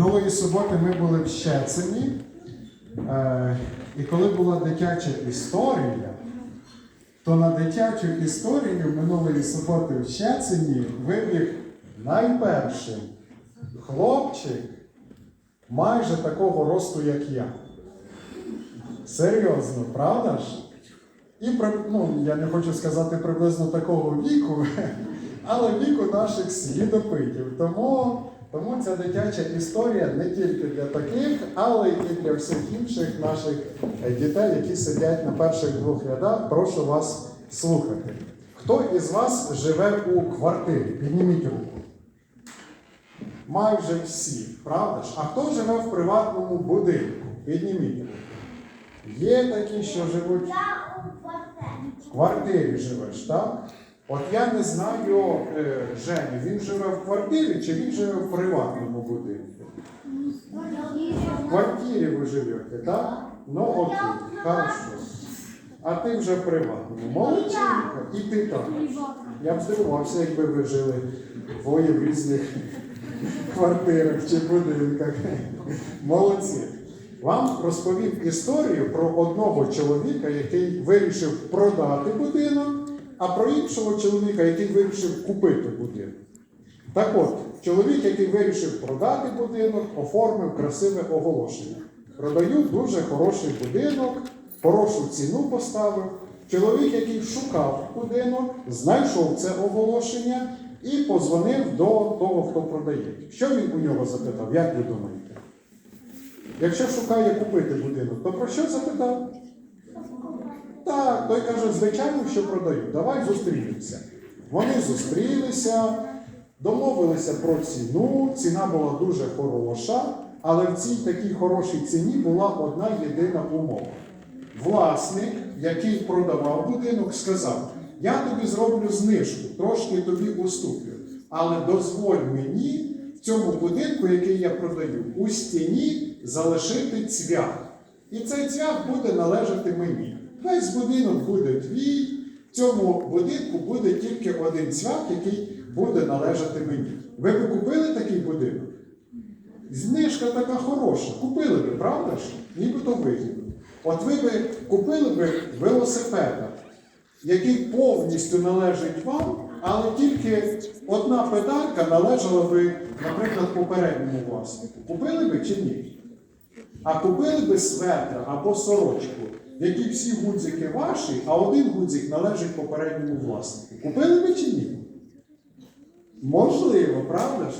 Минулої суботи ми були в Щецині, е, і коли була дитяча історія, то на дитячу історію минулої суботи в Щецині вибіг найпершим хлопчик майже такого росту, як я. Серйозно, правда ж? І ну, я не хочу сказати приблизно такого віку, але віку наших слідопитів. Тому, тому ця дитяча історія не тільки для таких, але і для всіх інших наших дітей, які сидять на перших двох рядах. Прошу вас слухати. Хто із вас живе у квартирі? Підніміть руку. Майже всі, правда ж? А хто живе в приватному будинку? Підніміть руку. Є такі, що живуть в квартирі живеш, так? От я не знаю е, Женю, він живе в квартирі чи він живе в приватному будинку? В квартирі ви живете, так? Ну окей, хорошо. А ти вже в приватному. Молодчинка. І ти також. Я б здивувався, якби ви жили двоє в різних квартирах чи будинках. Молодці. Вам розповів історію про одного чоловіка, який вирішив продати будинок, а про іншого чоловіка, який вирішив купити будинок. Так от, чоловік, який вирішив продати будинок, оформив красиве оголошення. Продаю дуже хороший будинок, хорошу ціну поставив. Чоловік, який шукав будинок, знайшов це оголошення і позвонив до того, хто продає. Що він у нього запитав? Як ви думаєте? Якщо шукає купити будинок, то про що запитав? Так, той каже, звичайно, що продаю. Давай зустрінемося. Вони зустрілися, домовилися про ціну. Ціна була дуже хороша, але в цій такій хорошій ціні була одна єдина умова. Власник, який продавав будинок, сказав: Я тобі зроблю знижку, трошки тобі уступлю, але дозволь мені в цьому будинку, який я продаю, у стіні залишити цвях. І цей цвях буде належати мені. Весь будинок буде твій. В цьому будинку буде тільки один цвях, який буде належати мені. Ви б купили такий будинок? Знижка така хороша. Купили би, правда ж? Нібито вигідно. От ви би купили би велосипеда, який повністю належить вам, але тільки одна педалька належала би, наприклад, попередньому власнику. Купили би чи ні? А купили би светра або сорочку, в якій всі гудзики ваші, а один гудзик належить попередньому власнику. Купили би чи ні? Можливо, правда ж?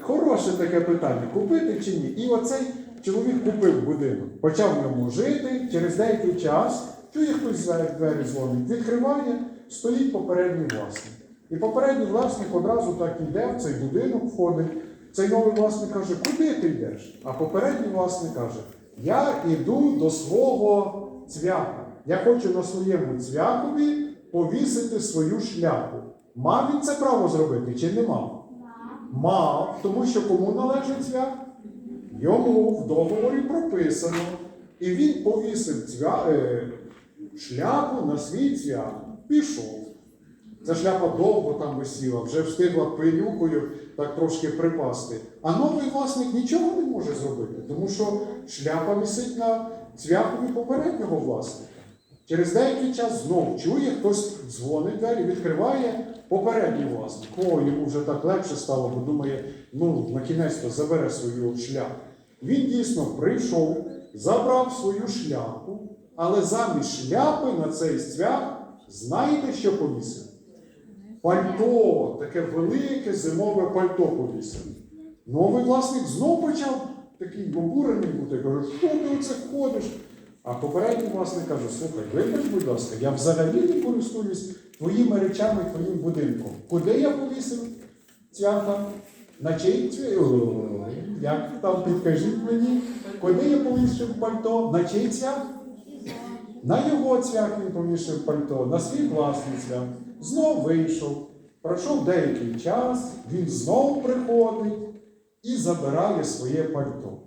Хороше таке питання, купити чи ні. І оцей чоловік купив будинок, почав в ньому жити, через деякий час чує хтось двері дзвонить, відкриває, стоїть попередній власник. І попередній власник одразу так йде в цей будинок, входить. Цей новий власник каже, куди ти йдеш? А попередній власник каже, я йду до свого цвяха. Я хочу на своєму цвяхові повісити свою шляпу. Мав він це право зробити чи не мав? Мав, тому що кому належить цвях? Йому в договорі прописано. І він повісив цвя... е, шляпу на свій цвях. Пішов. Ця шляпа довго там висіла, вже встигла пилюкою так трошки припасти. А новий власник нічого не може зробити, тому що шляпа висить на цвяхові попереднього власника. Через деякий час знов чує, хтось дзвонить двері, відкриває попередній власник. О, йому вже так легше стало, бо думає, ну, на кінець-то забере свою шляпу. Він дійсно прийшов, забрав свою шляпу, але замість шляпи на цей цвях, знаєте, що повісив? Пальто, таке велике зимове пальто повісив. Новий власник знов почав такий обурений бути, каже, що ти оце ходиш? А попередній власник каже, слухай, вибач, будь ласка, я взагалі не користуюсь твоїми речами, твоїм будинком. Куди я повісив цвяха? На чий цвях? Як там підкажіть мені, куди я повісив пальто? На чий цвях? На його цвях він повішив пальто, на свій власний цвях. Знов вийшов. Пройшов деякий час, він знов приходить і забирає своє пальто.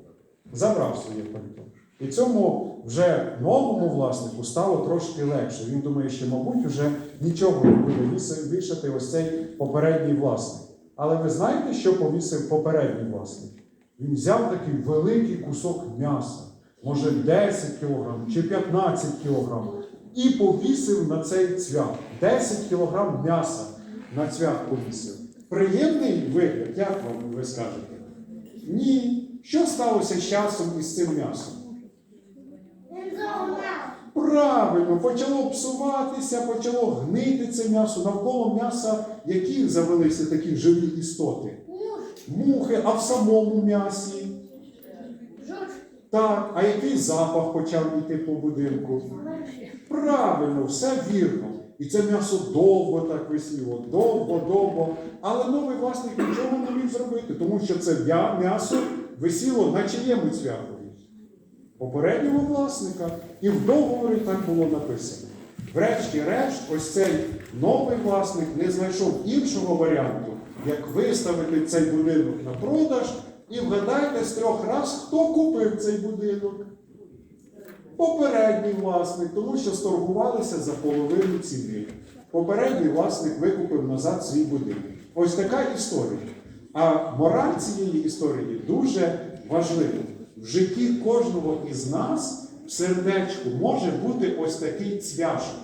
Забрав своє пальто. І цьому вже новому власнику стало трошки легше. Він думає, що, мабуть, вже нічого не буде вішати ось цей попередній власник. Але ви знаєте, що повісив попередній власник? Він взяв такий великий кусок м'яса, може 10 кг чи 15 кг, і повісив на цей цвях. 10 кг м'яса на цвях повісив. Приємний вигляд, як вам ви скажете? Ні. Що сталося з часом із цим м'ясом? Правильно, почало псуватися, почало гнити це м'ясо. Навколо м'яса які завелися такі живі істоти? Мухи, а в самому м'ясі. Так, а який запах почав йти по будинку? Правильно, все вірно. І це м'ясо довго так висіло, довго, довго. Але новий власник нічого не міг зробити, тому що це м'ясо висіло на чиєму цвяхові? Попереднього власника. І в договорі так було написано. Врешті-решт, ось цей новий власник не знайшов іншого варіанту, як виставити цей будинок на продаж. І вгадайте з трьох раз, хто купив цей будинок? Попередній власник, тому що сторгувалися за половину ціни. Попередній власник викупив назад свій будинок. Ось така історія. А мораль цієї історії дуже важлива. В житті кожного із нас в сердечку може бути ось такий цвяшок.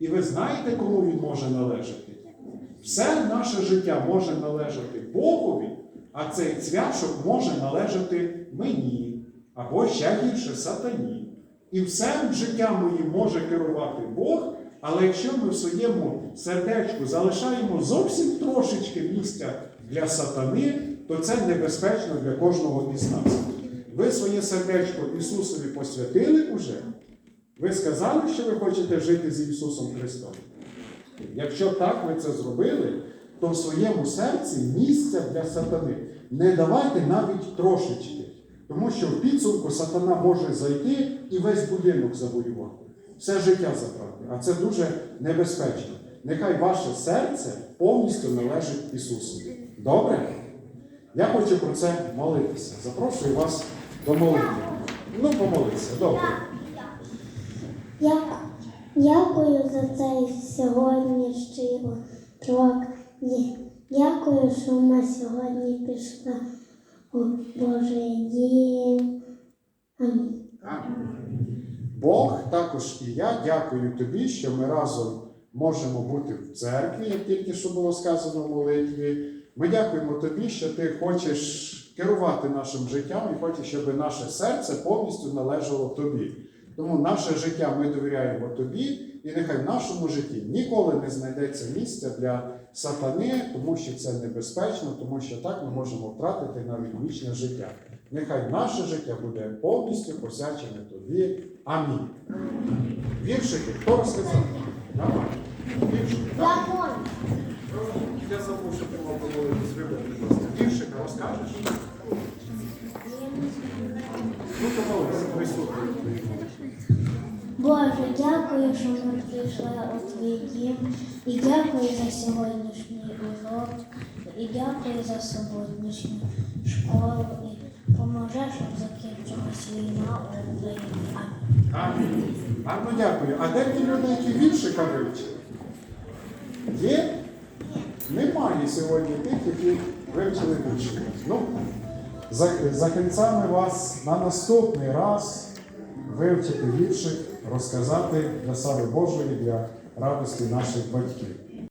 І ви знаєте, кому він може належати? Все наше життя може належати Богові, а цей цвяшок може належати мені, або ще гірше сатані. І все життя моїм може керувати Бог, але якщо ми в своєму сердечку залишаємо зовсім трошечки місця для сатани, то це небезпечно для кожного із нас. Ви своє сердечко Ісусові посвятили уже? Ви сказали, що ви хочете жити з Ісусом Христом? Якщо так ви це зробили, то в своєму серці місця для сатани не давайте навіть трошечки. Тому що в підсумку сатана може зайти і весь будинок завоювати, все життя забрати. А це дуже небезпечно. Нехай ваше серце повністю належить Ісусу. Добре? Я хочу про це молитися. Запрошую вас до молитви. Ну, помолитися. Добре. Я дякую за цей сьогоднішній урок. Ді- Дякую, що ми сьогодні пішли у Божий дім. Амінь. Бог також і я дякую тобі, що ми разом можемо бути в церкві, як тільки що було сказано в молитві. Ми дякуємо тобі, що ти хочеш керувати нашим життям і хочеш, щоб наше серце повністю належало тобі. Тому наше життя ми довіряємо тобі, і нехай в нашому житті ніколи не знайдеться місця для сатани, тому що це небезпечно, тому що так ми можемо втратити навіть вічне життя. Нехай наше життя буде повністю посвячене тобі. Амінь. Віршики, хто розказав? Давай. Віршики. Я забув, що ти мав помолитись, вибачте, будь ласка. Віршика розкажеш? Ну, помолися, прислухай. Боже, дякую, що ми прийшли у твій дім. І дякую за сьогоднішній урок. І дякую за сьогоднішню школу. І поможи, щоб закінчилась війна у Україні. Амінь. Гарно дякую. А де ті люди, які віршика вивчили? Є? Немає сьогодні тих, які вивчили віршика. Ну, за, захинцями вас на наступний раз вивчити віршик, розказати для слави Божої, для радості наших батьків.